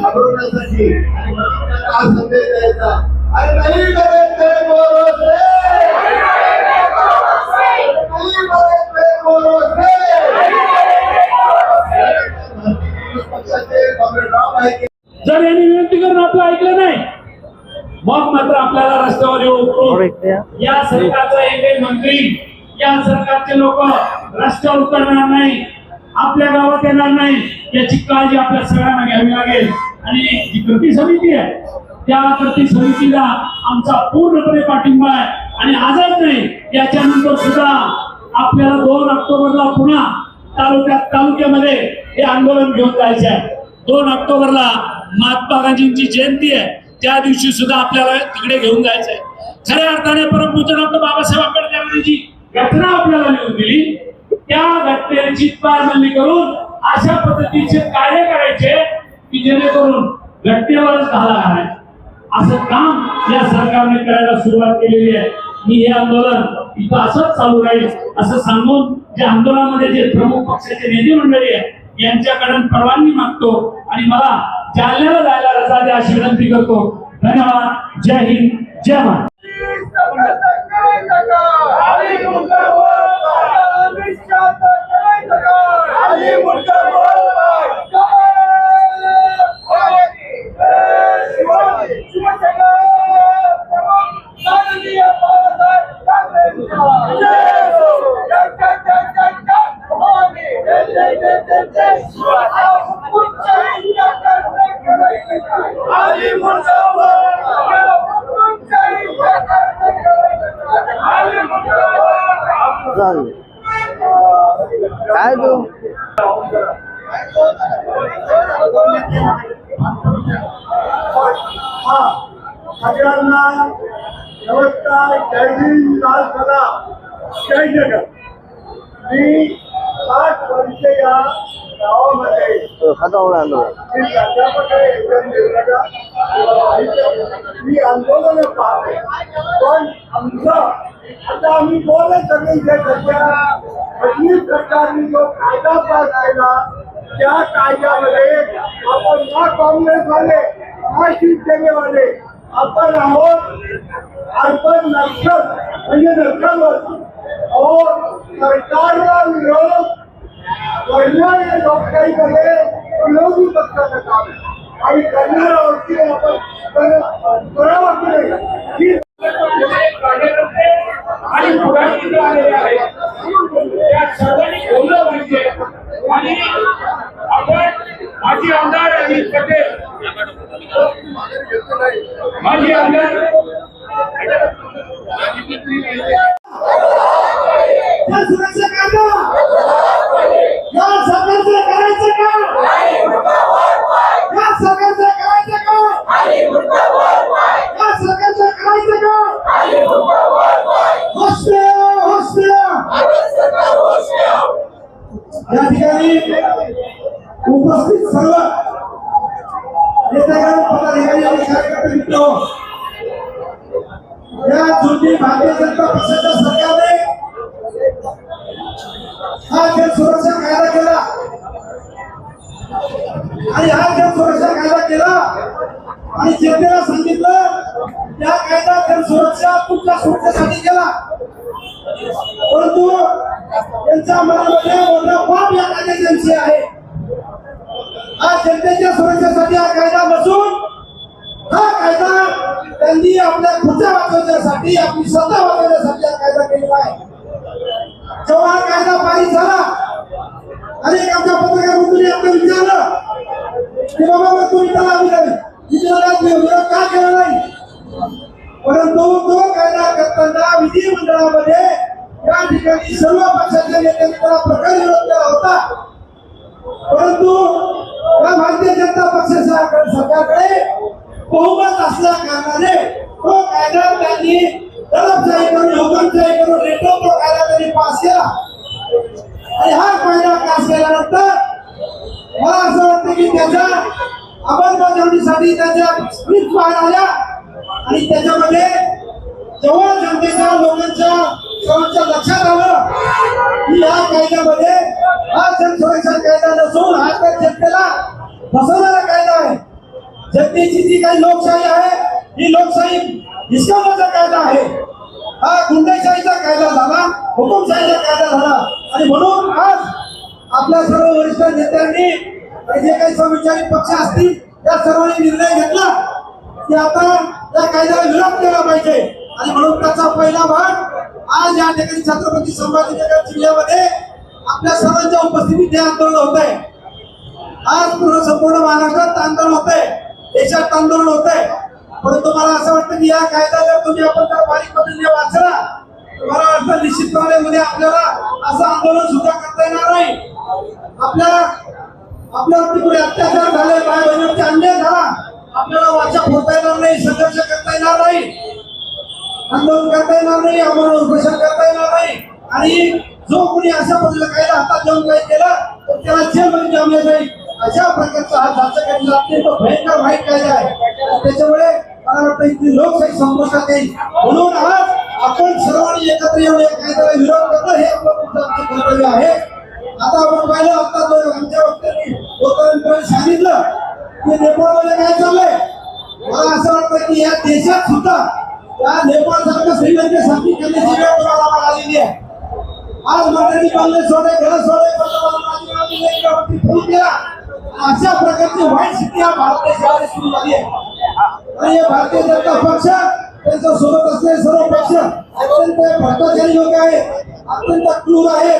घाबरवण्यासाठी आणि म्हणून त्यांना हा संदेश द्यायचा अरे नाही लढेंगे मग मात्र आपल्याला रस्त्यावर येऊ. उतरू या. सरकारचा एकही मंत्री या सरकारचे लोक रस्त्यावर उतरणार नाही आपल्या गावात येणार नाही याची काळजी आपल्या सगळ्यांना घ्यावी लागेल. आणि जी कृती समिती आहे त्या कृती समितीला आमचा पूर्णपणे पाठिंबा आहे. आणि आजच नाही याच्यानंतर सुद्धा आपल्याला दोन ऑक्टोबरला पुन्हा तालुक्यात तालुक्यामध्ये हे आंदोलन घेऊन जायचे आहे. दोन ऑक्टोबरला महात्मा गांधींची जयंती आहे. त्या दिवशी सुद्धा आपल्याला तिकडे घेऊन जायचंय. खऱ्या अर्थाने परमपूज्य डॉक्टर बाबासाहेब आंबेडकरांनी जी घटना आपल्याला लिहून दिली. त्या घटनेची पारमल्ली करून अशा पद्धतीचे कार्य करायचे की जेणेकरून घटनेवरच घाला घालायचा असं काम या सरकारने करायला सुरुवात केलेली आहे. मी हे आंदोलन इथं असंच चालू राहील असं सांगून जे आंदोलनामध्ये जे प्रमुख पक्षाचे नेते मंडळी आहे यांच्याकडून परवानगी मागतो आणि मला जालन्याला जायला रजा द्या अशी विनंती करतो. धन्यवाद. जय हिंद जय महाराष्ट्र. काय तू हा सगळ्यांना नमस्कार. जय हिंद लाल जय जगत मी साठ वर्ष या गावामध्ये देवराजा. मी आंदोलन पाहते. पण आमचं आता आम्ही बोलत सगळे जे सध्या फडणवीस सरकारने जो कायदा पास केला त्या कायद्यामध्ये आपण ना काँग्रेसवाले ना शिवसेनेवाले आपण आहोत आपण नक्षल म्हणजे नक्षलवादी अहो सरकारला विरोध करणाऱ्या लोकशाहीमध्ये विरोधी पक्षाचं काम आहे. आणि करणाऱ्या वरती आपण करावं की आणि पुढारी आलेले आहेत. त्या सर्वांनी बोललं पाहिजे. आणि आपण माजी आमदार अजित पटेल माजी आमदार या सुरक्षा कायदा या सरकारचं करायचं का या सरकारचं करायचं का या सरकारचं करायचं का होश द्या, होश द्या. या ठिकाणी उपस्थित सर्व नेतेगण पदाधिकारी आणि कार्यकर्ते मित्र या जुनी भारतीय जनता पक्षाच्या सरकारने हा जन सुरक्षा कायदा केला. आणि हा जन सुरक्षा कायदा केला. आणि जनतेला सांगितलं त्या कायदा जन सुरक्षा तुमच्या सुरक्षेसाठी केला. परंतु त्यांच्या मनामध्ये मोठा पाप या कायद्याच्या विषयी आहे. आज जनतेच्या सुरक्षेसाठी हा कायदा नसून हा कायदा त्यांनी आपल्या खुर्च्या वाचवण्यासाठी आपली स्वतः वाचवण्यासाठी हा कायदा केलेला आहे. जेव्हा हा कायदा पारित झाला अनेक आमच्या पत्रकार बंधूंनी आपलं विचारलं की बाबा मग तुम्ही त्याला विचारलं विचारल्यात विरोध का केला नाही? परंतु तो कायदा करताना विधिमंडळामध्ये या ठिकाणी सर्व पक्षाच्या नेत्यांनी त्याला प्रकार विरोध केला होता. परंतु भारतीय जनता पक्षाच्या सरकारकडे बहुमत असल्या कारणाने तो कायदा त्यांनी दडपशाही करून हुकमशाही करून रेटो तो कायदा त्यांनी पास केला. आणि हा कायदा पास केल्यानंतर मला असं वाटतं की त्याच्या अंमलबजावणीसाठी त्याच्या स्प्रिट बाहेर आल्या आणि त्याच्यामध्ये जेव्हा जनतेच्या लोकांच्या सर्वांच्या लक्षात आलं की या कायद्यामध्ये हा जनसुरक्षा कायदा नसून हा त्या जनतेला फसवण्याला कायदा आहे. जनतेची जी काही लोकशाही आहे ही लोकशाही हिसकावण्याचा कायदा आहे. हा गुंडेशाहीचा कायदा झाला हुकुमशाहीचा कायदा झाला. आणि म्हणून आज आपल्या सर्व वरिष्ठ नेत्यांनी आणि जे काही समविचारी पक्ष असतील त्या सर्वांनी निर्णय घेतला की आता त्या कायद्याला विरोध केला पाहिजे. आणि म्हणून त्याचा पहिला भाग आज या ठिकाणी छत्रपती संभाजीनगर जिल्ह्यामध्ये आपल्या सर्वांच्या उपस्थितीत हे आंदोलन होत आहे. आज पूर्ण संपूर्ण महाराष्ट्रात आंदोलन होत. आहे देशात आंदोलन होत आहे परंतु मला असं वाटतं की या कायदा जर तुम्ही आपण जर बारीक पद्धतीने वाचला तर मला वाटतं निश्चितपणे उद्या आपल्याला असं आंदोलन सुद्धा करता येणार नाही. आपल्या आपल्यावरती कुठे अत्याचार झाले बाय बहिणीवरती अन्याय झाला आपल्याला वाचा फोडता येणार नाही संघर्ष करता येणार नाही. आंदोलन करता येणार नाही आम्हाला उपोषण करता येणार नाही. आणि जो कोणी अशा पद्धतीला कायदा हातात घेऊन काही केला तर त्याला जेलमध्ये जमले जाईल अशा प्रकारचा हा जाचक अत्यंत म्हणजे भयंकर वाईट कायदा आहे. त्याच्यामुळे मला वाटतं इथली लोकशाही संपुष्टात येईल. म्हणून आज आपण सर्वांनी एकत्र येऊन या कायद्याला विरोध करणं हे आपलं कर्तव्य आहे. आता आपण पाहिलं आता आमच्या वक्त्यांनी लोकांपर्यंत सांगितलं की नेपाळमध्ये काय चाललंय? मला असं वाटतं की या देशात सुद्धा या नेपाळ सारखं श्रीलंकेसारखी करण्याची वेळ तुम्हाला आम्हाला आलेली आहे. आज मंडळी बांधले सोडे घर सोडे पंतप्रधान राजीनामा दिले, फोन केला. अशा प्रकारची वाईट स्थिती या भारत देशामध्ये सुरू झाली आहे. आणि हे भारतीय जनता पक्ष त्यांच्यासोबत असलेले सर्व पक्ष अत्यंत भ्रष्टाचारी लोक आहेत अत्यंत क्रूर आहे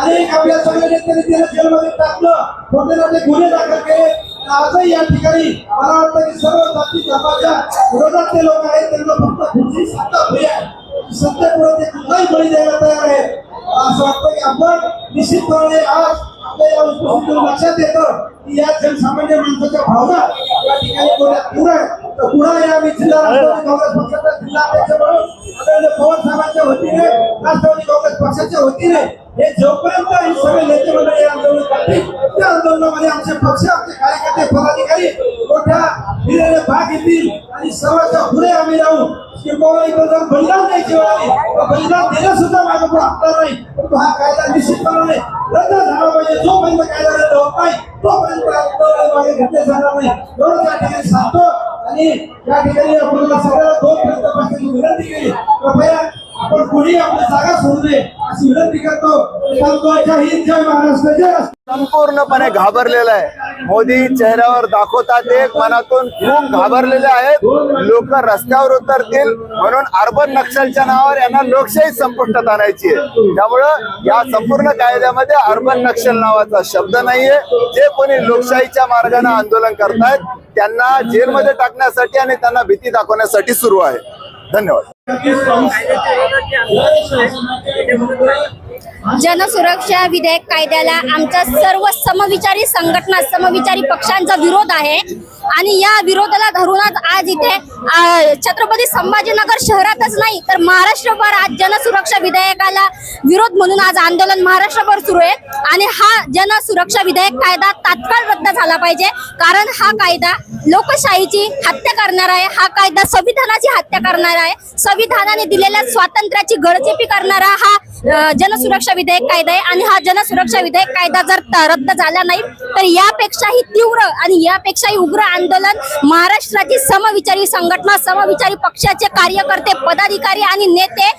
अनेक आपल्या सगळ्या नेत्यांनी त्याला जेलमध्ये टाकलं खोटे नाटे गुन्हे दाखल केले. आजही या ठिकाणी मला वाटतं की सर्व जाती धर्माच्या विरोधात ते लोक आहेत. त्यांना फक्त खुर्ची सत्ता हवी आहे. सत्तेपुढे ते कुठलाही बळी द्यायला तयार आहेत. असं वाटतं की आपण निश्चितपणे आज आपल्या या उपस्थितीतून लक्षात येतं की या जनसामान्य माणसाच्या भावना या ठिकाणी थोड्या दूर आहे तर पुन्हा या मी जिल्हा राष्ट्रवादी काँग्रेस पक्षाचा जिल्हा अध्यक्ष म्हणून आदरणीय पवार साहेबांच्या वतीने राष्ट्रवादी काँग्रेस पक्षाच्या वतीने हे जोपर्यंत हे सगळे नेते मंडळी आंदोलन करतील त्या आंदोलनामध्ये आमचे पक्ष आमचे कार्यकर्ते पदाधिकारी मोठ्या हिऱ्याने भाग घेतील आणि सर्वांच्या पुढे आम्ही राहू किंवा इथं जर बलिदान द्यायची वेळ आली बलिदान सुद्धा माझं पुढे हटणार नाही परंतु हा कायदा निश्चितपणे रद्द झाला पाहिजे जोपर्यंत कायदा रद्द होत नाही तोपर्यंत आंदोलन मागे घेतले जाणार नाही. एवढं त्या ठिकाणी सांगतो. आणि या ठिकाणी आपल्याला सगळ्याला दोन विनंती केली. कृपया पण कोणी आपली जागा सोडू नये अशी विनंती करतो. सांगतो जय हिंद जय महाराष्ट्र जय संपूर्णपणे घाबरलेलं आहे. मोदी चेहऱ्यावर दाखवतात एक मनातून खूप घाबरलेले आहेत. लोक रस्त्यावर उतरतील म्हणून अर्बन नक्षलच्या नावावर यांना लोकशाही संपुष्टात आणायची आहे. त्यामुळं या संपूर्ण कायद्यामध्ये अर्बन नक्षल नावाचा शब्द नाहीये. जे कोणी लोकशाहीच्या मार्गाने आंदोलन करतायत त्यांना जेलमध्ये टाकण्यासाठी आणि त्यांना भीती दाखवण्यासाठी सुरू आहे. धन्यवाद. जनसुरक्षा विधेयक कायद्याला आमच्या सर्व समविचारी संघटना समविचारी पक्षांचा विरोध आहे. आणि या विरोधाला धरूनच आज इथे छत्रपती संभाजीनगर शहरातच नाही तर महाराष्ट्रभर आज जनसुरक्षा विधेयकाला विरोध म्हणून आज आंदोलन महाराष्ट्रभर सुरू आहे. आणि हा जनसुरक्षा विधेयक कायदा तात्काळ रद्द झाला पाहिजे कारण हा कायदा लोकशाहीची हत्या करणार आहे हा कायदा संविधानाची हत्या करणार आहे. संविधानाने दिलेल्या स्वातंत्र्याची गळचेपी करणारा हा जनसुरक्षा विधेयक कायदा आहे. आणि हा जनसुरक्षा विधेयक कायदा जर रद्द झाला नाही तर यापेक्षाही तीव्र आणि यापेक्षाही उग्र आंदोलन महाराष्ट्राची समविचारी संघटना समविचारी पक्षाचे कार्यकर्ते पदाधिकारी आणि नेते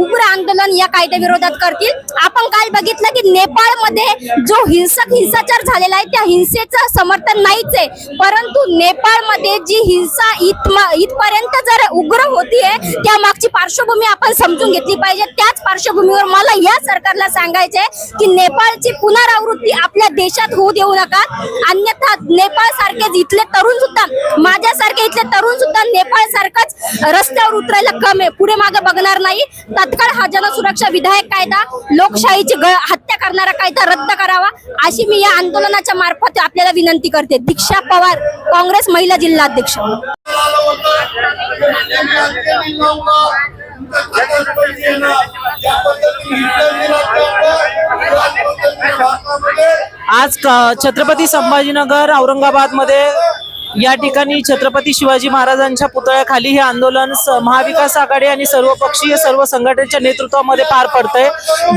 उग्र आंदोलन या कायद्याविरोधात करतील. आपण काल बघितलं की नेपाळमध्ये जो हिंसक हिंसाचार झालेला आहे त्या हिंसेचं समर्थन नाहीच आहे. परंतु नेपाळमध्ये जी हिंसा इथमा इथपर्यंत जर उग्र होतीये त्या मागची पार्श्वभूमी आपण समजून घेतली पाहिजे. त्याच पार्श्वभूमीवर मला या सरकारला सांगायचंय की नेपाळची पुनरावृत्ती आपल्या देशात होऊ देऊ नका. अन्यथा नेपाळ सारखे इथले तरुण सुद्धा माझ्यासारखे इथले तरुण सुद्धा नेपाळ सारखाच रस्त्यावर उतरायला कम आहे. पुढे मागे बघणार नाही. तत्काळ हा जनसुरक्षा विधायक कायदा लोकशाहीची ग- हत्या करणारा कायदा रद्द करावा अशी मी या आंदोलनाच्या मार्फत आपल्याला विनंती करते. दीक्षा पवार काँग्रेस महिला जिल्हाध्यक्ष. आज छत्रपती संभाजीनगर औरंगाबादमध्ये या ठिकाणी छत्रपती शिवाजी महाराजांच्या पुतळ्याखाली हे आंदोलन महाविकास आघाडी आणि सर्वपक्षीय सर्व संघटनेच्या नेतृत्वामध्ये पार पडतंय.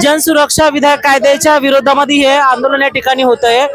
जनसुरक्षा विधायक कायद्याच्या विरोधामध्ये हे आंदोलन या ठिकाणी होत आहे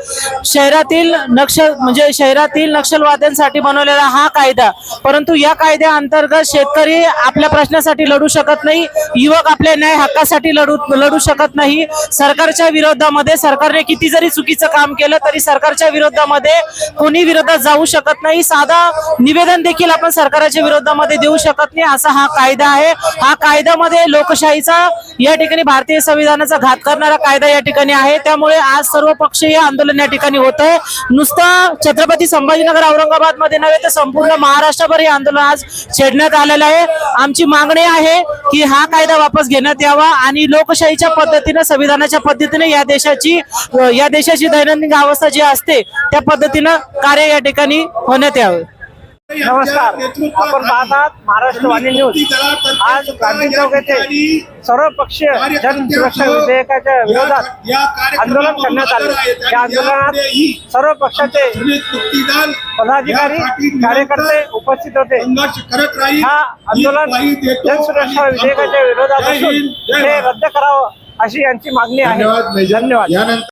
शहरातील नक्षल म्हणजे शहरातील नक्षलवाद्यांसाठी बनवलेला हा कायदा परंतु या कायद्या अंतर्गत शेतकरी आपल्या प्रश्नासाठी लढू शकत नाही युवक आपल्या न्याय हक्कासाठी लढू लढू शकत नाही. सरकारच्या विरोधामध्ये सरकारने किती जरी चुकीचं काम केलं तरी सरकारच्या विरोधामध्ये कोणी विरोधात जाऊ शकत नाही. साधा निवेदन देखील आपण सरकारच्या विरोधामध्ये देऊ शकत नाही. असा हा कायदा आहे. हा कायद्यामध्ये लोकशाहीचा या ठिकाणी भारतीय संविधानाचा घात करणारा कायदा या ठिकाणी आहे. त्यामुळे आज सर्व पक्षीय आंदोलन या ठिकाणी होत आहे नुसतं छत्रपती संभाजीनगर औरंगाबादमध्ये नव्हे तर संपूर्ण महाराष्ट्रभर हे आंदोलन आज छेडण्यात आलेलं आहे. आमची मागणी आहे की हा कायदा वापस घेण्यात यावा आणि लोकशाहीच्या पद्धतीनं संविधानाच्या पद्धतीने या देशाची या देशाची दैनंदिन अवस्था जी असते त्या पद्धतीनं कार्य या ठिकाणी होण्यात यावं. नमस्कार. आपण पाहत आहात महाराष्ट्र वाणी न्यूज आज गांधी चौक येथे सर्व पक्षीय जनसुरक्षा विधेयकाच्या विरोधात आंदोलन करण्यात आले. या आंदोलनात सर्व पक्षाचे पदाधिकारी कार्यकर्ते उपस्थित होते. हा आंदोलन जनसुरक्षा विधेयकाच्या विरोधात असून हे रद्द करावं अशी यांची मागणी आहे. धन्यवाद